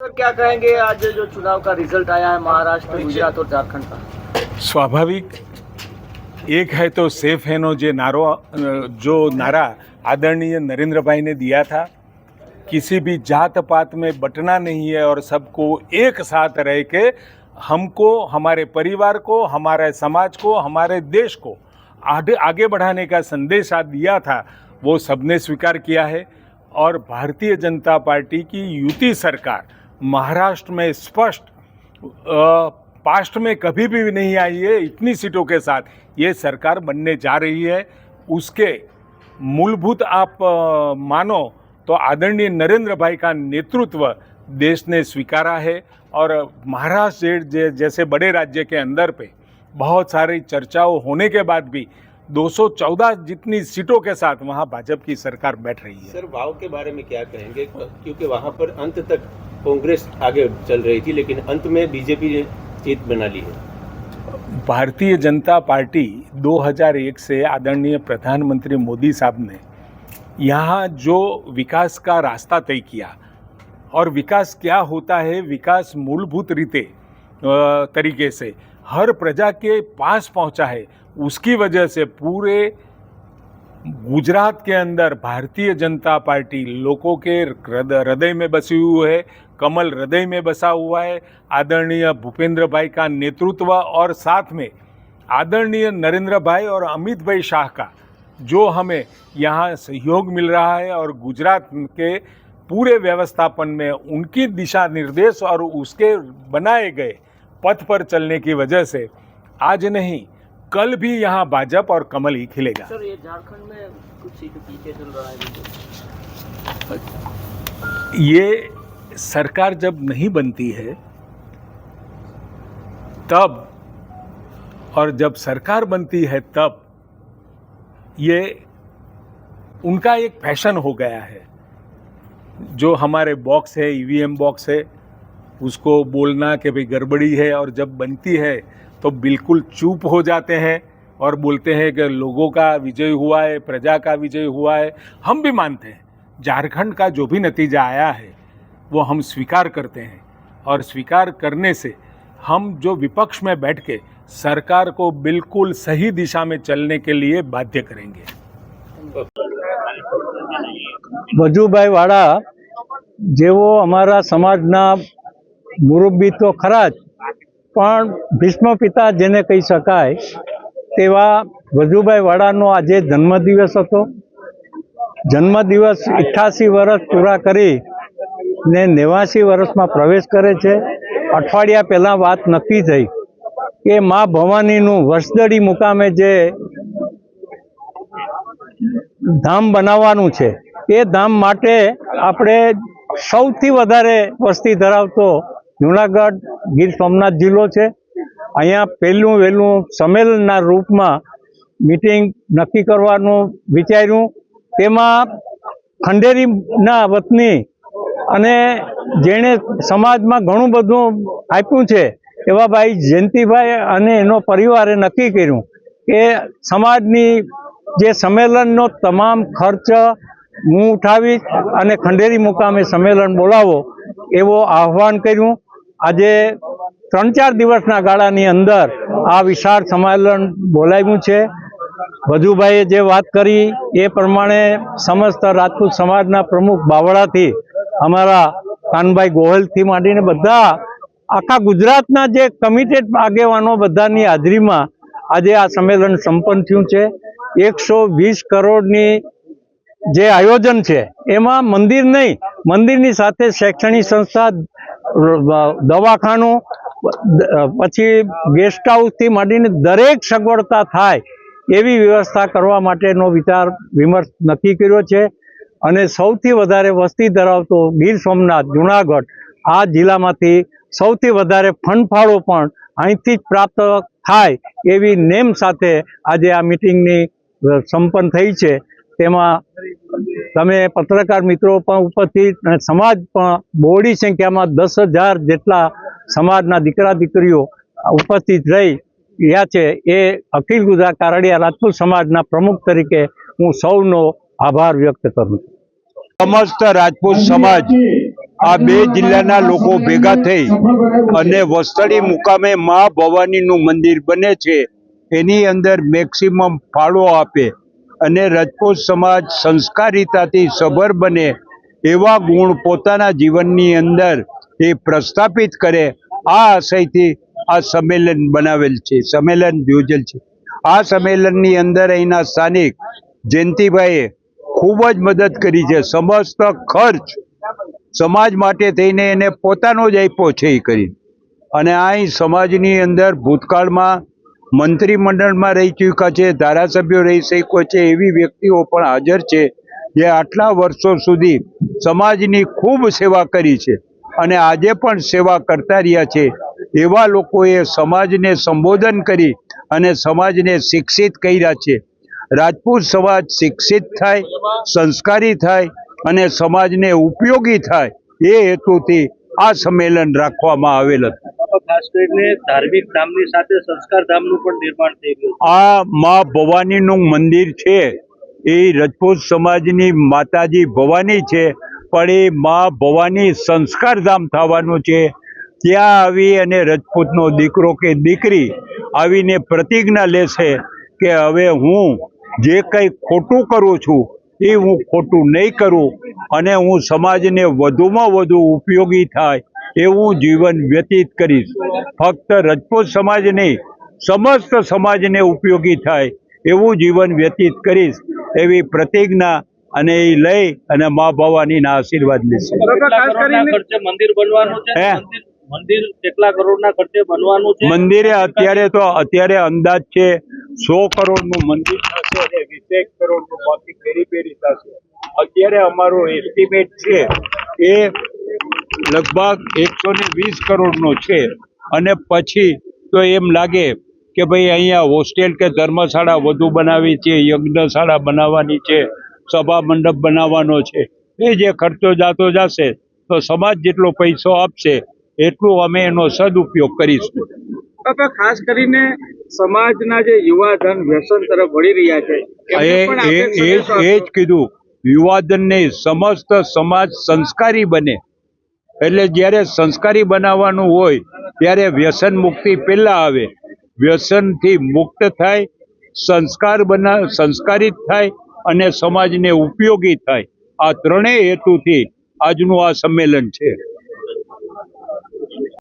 Sir क्या कहेंगे आज जो चुनाव का रिज़ल्ट आया है महाराष्ट्र गुजरात और झारखंड का? स्वाभाविक एक है तो सेफ़ है नो जे नारो जो नारा आदरणीय नरेंद्र भाई ने दिया था किसी भी जात पात में बटना नहीं है और सबको एक साथ रह के हमको हमारे परिवार को हमारे समाज को हमारे देश को आगे आगे बढ़ाने का संदेश आज दिया था वो सबने स्वीकार किया है। और भारतीय जनता पार्टी की युति सरकार महाराष्ट्र में स्पष्ट पास्ट में कभी भी नहीं आई है इतनी सीटों के साथ। ये सरकार बनने जा रही है। उसके मूलभूत आप मानो तो आदरणीय नरेंद्र भाई का नेतृत्व देश ने स्वीकारा है और महाराष्ट्र जैसे बड़े राज्य के अंदर पे बहुत सारी चर्चाओं होने के बाद भी 214 जितनी सीटों के साथ वहाँ भाजपा की सरकार बैठ रही है। सर भाव के बारे में क्या कहेंगे? क्योंकि वहाँ पर अंत तक कांग्रेस आगे चल रही थी, लेकिन अंत में बीजेपी ने जीत बना ली है। भारतीय जनता पार्टी 2001 से आदरणीय प्रधानमंत्री मोदी साहब ने यहाँ जो विकास का रास्ता तय किया, और विकास क्या होता है, विकास मूलभूत रीते तरीके से हर प्रजा के पास पहुँचा है, उसकी वजह से पूरे गुजरात के अंदर भारतीय जनता पार्टी लोगों के हृदय में बसी हुई है कमल हृदय में बसा हुआ है। आदरणीय भूपेंद्र भाई का नेतृत्व और साथ में आदरणीय नरेंद्र भाई और अमित भाई शाह का जो हमें यहाँ सहयोग मिल रहा है और गुजरात के पूरे व्यवस्थापन में उनकी दिशा निर्देश और उसके बनाए गए पथ पर चलने की वजह से आज नहीं कल भी यहाँ भाजपा और कमल ही खिलेगा। सर ये झारखंड में कुछ सीट पीछे चल रहा है। ये सरकार जब नहीं बनती है, तब और जब सरकार बनती है, तब ये उनका एक फ़ैशन हो गया है। जो हमारे बॉक्स है ईवीएम बॉक्स है, उसको बोलना कि भाई गड़बड़ी है और जब बनती है तो बिल्कुल चुप हो जाते हैं और बोलते हैं कि लोगों का विजय हुआ है, प्रजा का विजय हुआ है। हम भी मानते हैं, झारखंड का जो भी नतीजा आया है वो हम स्वीकार करते हैं और स्वीकार करने से हम जो विपक्ष में बैठ के सरकार को बिल्कुल सही दिशा में चलने के लिए बाध्य करेंगे વજુભાઈ વાળા જેવો અમારા સમાજના મુરબ્બી તો ખરા જ પણ ભીષ્મ પિતા જેને કહી શકાય તેવા વજુભાઈ વાળાનો આજે જન્મદિવસ હતો જન્મદિવસ અઠ્ઠાસી વર્ષ પૂરા કરી ને નેવાસી વર્ષમાં પ્રવેશ કરે છે. અઠવાડિયા પહેલાં વાત નક્કી થઈ કે મા ભવાનીનું વર્ષદડી મુકામે જે ધામ બનાવવાનું છે, એ ધામ માટે આપણે સૌથી વધારે વસ્તી ધરાવતો જુનાગઢ ગીર સોમનાથ જિલ્લો છે. અહીંયા પહેલું વહેલું સંમેલનના રૂપમાં મિટિંગ નક્કી કરવાનું વિચાર્યું. તેમાં ખંડેરીના વતની અને જેણે સમાજમાં ઘણું બધું આપ્યું છે, એવા ભાઈ જયંતિભાઈ અને એનો પરિવારે નક્કી કર્યું કે સમાજની જે સંમેલનનો તમામ ખર્ચ હું ઉઠાવીશ અને ખંડેરી મુકામે સંમેલન બોલાવો એવો આહવાન કર્યું. આજે ત્રણ ચાર દિવસના ગાળાની અંદર આ વિશાળ સંમેલન બોલાવ્યું છે. વધુભાઈએ જે વાત કરી એ પ્રમાણે સમસ્ત રાજપૂત સમાજના પ્રમુખ બાવળાથી અમારા કાનભાઈ ગોહિલથી માંડીને બધા આખા ગુજરાતના જે કમિટેડ આગેવાનો બધાની હાજરીમાં આજે આ સંમેલન સંપન્ન થયું છે. એકસો વીસ કરોડની જે આયોજન છે, એમાં મંદિર નહીં, મંદિરની સાથે શૈક્ષણિક સંસ્થા, દવાખાનું, પછી ગેસ્ટ હાઉસથી માંડીને દરેક સગવડતા થાય એવી વ્યવસ્થા કરવા માટેનો વિચાર, વિમર્શ નક્કી કર્યો છે. અને સૌથી વધારે વસ્તી ધરાવતો ગીર સોમનાથ, જુનાગઢ, આ જિલ્લામાંથી સૌથી વધારે ફંડફાળો પણ અહીંથી જ પ્રાપ્ત થાય એવી નેમ સાથે આજે આ મિટિંગની સંપન્ન થઈ છે. તેમાં તમે પત્રકાર મિત્રો પણ ઉપસ્થિત અને સમાજ પણ બહોળી સંખ્યામાં દસ હજાર જેટલા સમાજના દીકરા દીકરીઓ ઉપસ્થિત રહી રહ્યા છે. એ અખિલ ગુજરાત કારડિયા રાજપૂત સમાજના પ્રમુખ તરીકે હું સૌનો આભાર વ્યક્ત કરું છું. સમસ્ત રાજપૂત સમાજ આ બે જિલ્લાના લોકો ભેગા થઈ અને વસ્તડી મુકામે મા ભવાનીનું મંદિર બને છે. એની અંદર મેક્સિમમ ફાળો આપે અને રાજપૂત સમાજ સંસ્કારિતાથી સભર બને એવા ગુણ પોતાના જીવનની અંદર એ પ્રસ્થાપિત કરે આ આશયથી આ સંમેલન બનાવેલ છે. સંમેલન યોજેલ છે. આ સંમેલનની અંદર અહીંના સ્થાનિક જયંતિભાઈએ ખૂબ જ મદદ કરી છે. સમસ્ત ખર્ચ સમાજ માટે થઈને એને પોતાનો જ આપ્યો છે એ કરી અને અહીં સમાજની અંદર ભૂતકાળમાં મંત્રીમંડળમાં રહી ચૂક્યા છે, ધારાસભ્યો રહી શક્યો છે, એવી વ્યક્તિઓ પણ હાજર છે જે આટલા વર્ષો સુધી સમાજની ખૂબ સેવા કરી છે અને આજે પણ સેવા કરતા રહ્યા છે. એવા લોકોએ સમાજને સંબોધન કરી અને સમાજને શિક્ષિત કર્યા છે. રાજપૂત સમાજ શિક્ષિત થાય સંસ્કારી થાય અને સમાજને ઉપયોગી થાય એ હેતુથી આ સંમેલન રાખવામાં આવેલ હતું. ખાસ કરીને ધાર્મિક ધામની સાથે સંસ્કાર ધામનું પણ નિર્માણ થઈ ગયું આ મા ભવાનીનું મંદિર છે એ રજપૂત સમાજની માતાજી ભવાની છે પણ એ મા ભવાની સંસ્કારધામ થવાનું છે. ત્યાં આવી અને રજપૂતનો દીકરો કે દીકરી આવીને પ્રતિજ્ઞા લેશે કે હવે હું જે કંઈ ખોટું કરું છું એ હું ખોટું નહીં કરું અને હું સમાજને વધુમાં વધુ ઉપયોગી થાય એવું જીવન વ્યતીત કરીશ. ફક્ત રજપૂત સમાજ નહીં સમસ્ત સમાજને ઉપયોગી થાય એવું જીવન વ્યતીત કરીશ એવી પ્રતિજ્ઞા અને એ લઈ અને મા ભવાનીના આશીર્વાદ લેશે. મંદિર બનવાનું છે? હે? મંદિર મંદિર કેટલા કરોડના ખર્ચે બનવાનું છે? મંદિરે અત્યારે તો અત્યારે અંદાજ છે સો કરોડનું મંદિર થશે અને વીસેક કરોડનું બાકી ફેરી ફેરી થશે. અત્યારે અમારો એસ્ટિમેટ છે એ લગભગ એકસો ને વીસ કરોડનો છે. અને પછી તો એમ લાગે કે ભાઈ અહીંયા હોસ્ટેલ કે ધર્મશાળા વધુ બનાવી છે, યજ્ઞશાળા બનાવવાની છે, સભા મંડપ બનાવવાનો છે. એ જે ખર્ચો જાતો જશે, તો સમાજ જેટલો પૈસો આપશે, એટલું અમે એનો સદુપયોગ કરીશું. ખાસ કરીને સમાજના જે યુવાધન વ્યસન તરફ વળી રહ્યા છે એ જ- કીધું. યુવાધનને સમસ્ત સમાજ સંસ્કારી બને. એટલે જ્યારે સંસ્કારી બનાવવાનું હોય ત્યારે વ્યસન મુક્તિ પહેલા આવે. વ્યસનથી મુક્ત થાય સંસ્કાર બના સંસ્કારિત થાય અને સમાજને ઉપયોગી થાય. આ ત્રણેય હેતુથી આજનું આ સંમેલન છે.